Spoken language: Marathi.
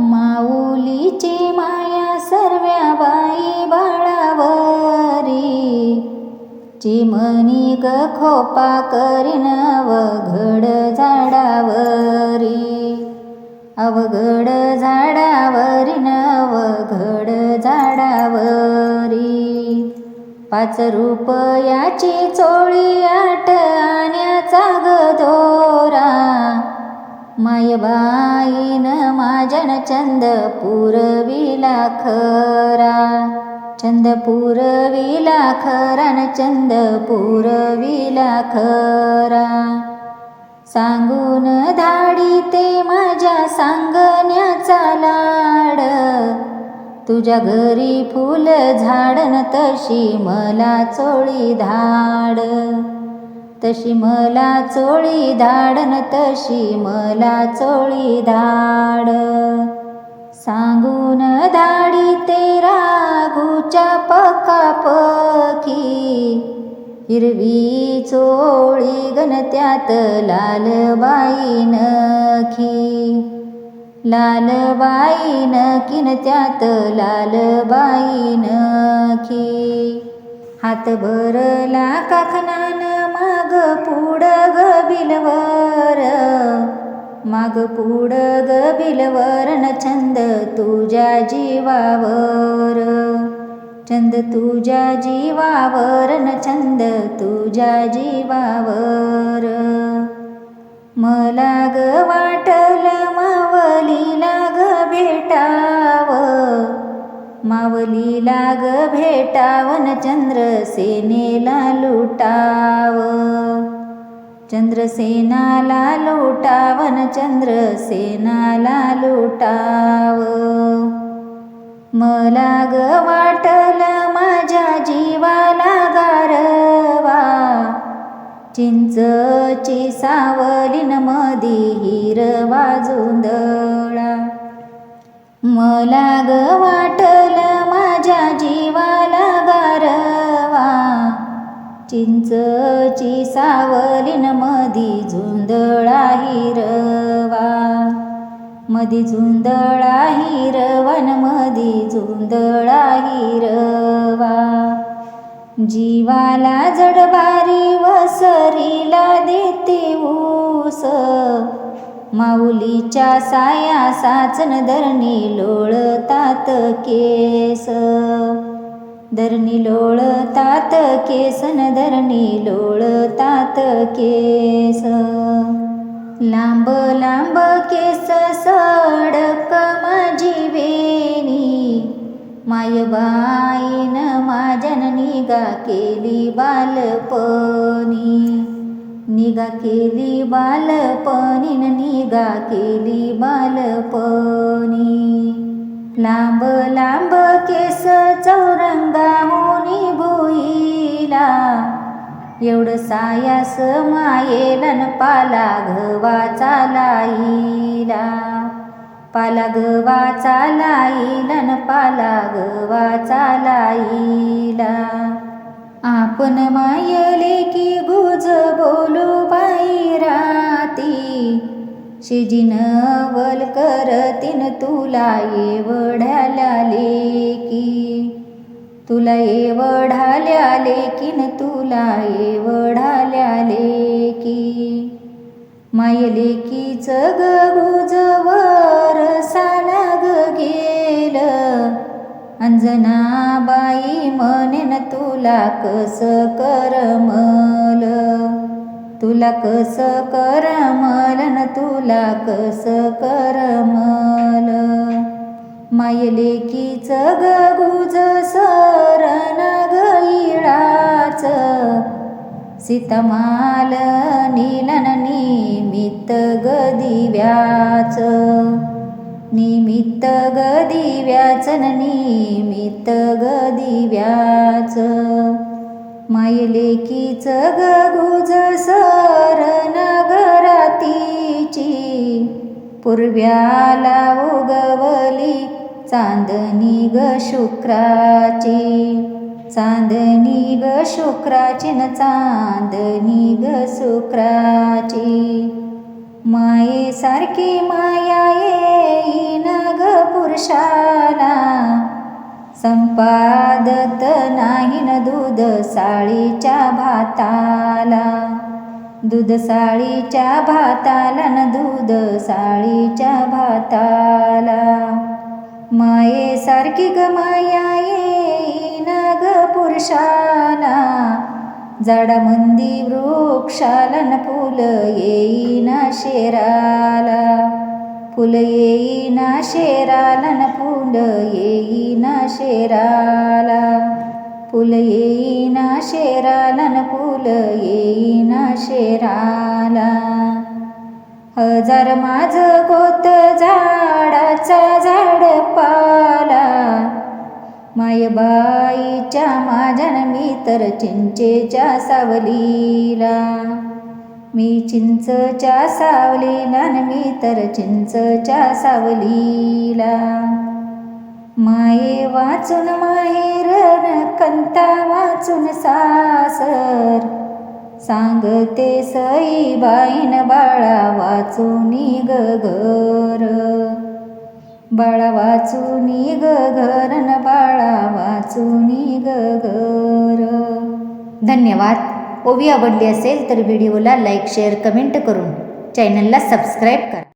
माऊलीची माया सर्व्या बाई बाळावरी. चिमणी ग खोपा करीन अवघड झाडावरी. अवघड झाडावरी अवघड झाडावरी. पाच रुपयाची चोळी आठ आण्याचा गदोरा मायबाईन माझन चंद पुरविला खरा. चंद पुरविला खरा न चंद पुरविला खरा. सांगून धाडी ते माझ्या सांगण्याचा लाड. तुझ्या घरी फुल झाडन तशी मला चोळी धाड. तशी मला चोळी धाडन तशी मला चोळी धाड. सांगून धाडी ते राघूच्या पकापकी. हिरवी चोळी गण त्यात लालबाई नखी. लालबाई नकीन त्यात लालबाई नखी. हात भरला काखना पुढं ग बिलवर माग पुढं ग बिलवरण छंद तुझ्या जीवावर. चंद तुझ्या जीवावर न छंद तुझ्या जीवावर. मला ग वाटल मावलीला ग भेटावं. मावलीला ग भेटावन चंद्रसेनेला लुटाव. चंद्रसेनाला लुटावन चंद्रसेनाला लुटाव. मला ग वाटल माझ्या जीवाला गारवा. चिंचची सावलीन मधी हिरवा जुंदळा. मला ग वाट चिंचची सावलीन मधी झुंदळा हिरवा मधी झुंदळा हिरवन मधी झुंदळा हिरवा जीवाला जडबारी वसरीला देते ऊस. माऊलीच्या साया साचन धरणी लोळतात केस. धरणी लोळतात केसन धरणी लोळतात केस. लांब लांब केस सडक माझी वेणी. मायबाईन माझ्यान निगा केली बालपणी. निगा केली बालपणी निगा केली बालपणी. लांब लांब केस चौरंगाहुनी भुईला एवढं सायास मायेला न पाला गव्हाचा लाईला. पाला गव्हाचा लाईलन पाला गव्हाचा लाईला आपण मायले की शिजिन वल करतीन तुला एवढ्याला लेकी. तुला एवढाल्या लेकीन तुला एवढाल्या लेकी. मायलेकीच ग गुजवर सालाग गेल. अंजनाबाई म्हणेन तुला कस करमलं? तुला कस करमल न तुला कस करमल? मायलेकीच ग गुज सरण गईळाच सीतमाल नीलन निमित्त गदिव्याच निमित्त ग निमित्त गदिव्याच दिव्याच मायलेकीच ग गुज सरण घरातीची पूर्व्याला उगवली चांदणी ग शुक्राची. चांदनी ग शुक्राची न चांदनी ग शुक्राची. मायेसारखी माया येईन ग पुरुषाला. संपादत नाही न दूध साळीच्या भाताला. दूध साळीच्या भाताला न दूध साळीच्या भाताला मायेसारखी ग माया येईन ग पुरुषाला. झाडामंदी वृक्षाला न फुल येईना शेराला. फुल येईना शेराला न फुल येईना शेराला. फुल येईना शेराला न फुल येईना शेराला. हजार माझ गोत झाडाचा झाड पाला. मायबाईच्या माझ्या मी तर चिंचेच्या सावलीला. मी चिंचच्या सावली न मी तर चिंचच्या सावलीला. माये वाचून माहेर कंता वाचून सासर. सांगते सई बाईन बाळा वाचूनी घर. बाळा वाचूनी ग घर न बाळा वाचूनी घर. धन्यवाद. ओवी आवडली असेल तर व्हिडिओला लाईक शेअर कमेंट करून चॅनलला सबस्क्राईब करा.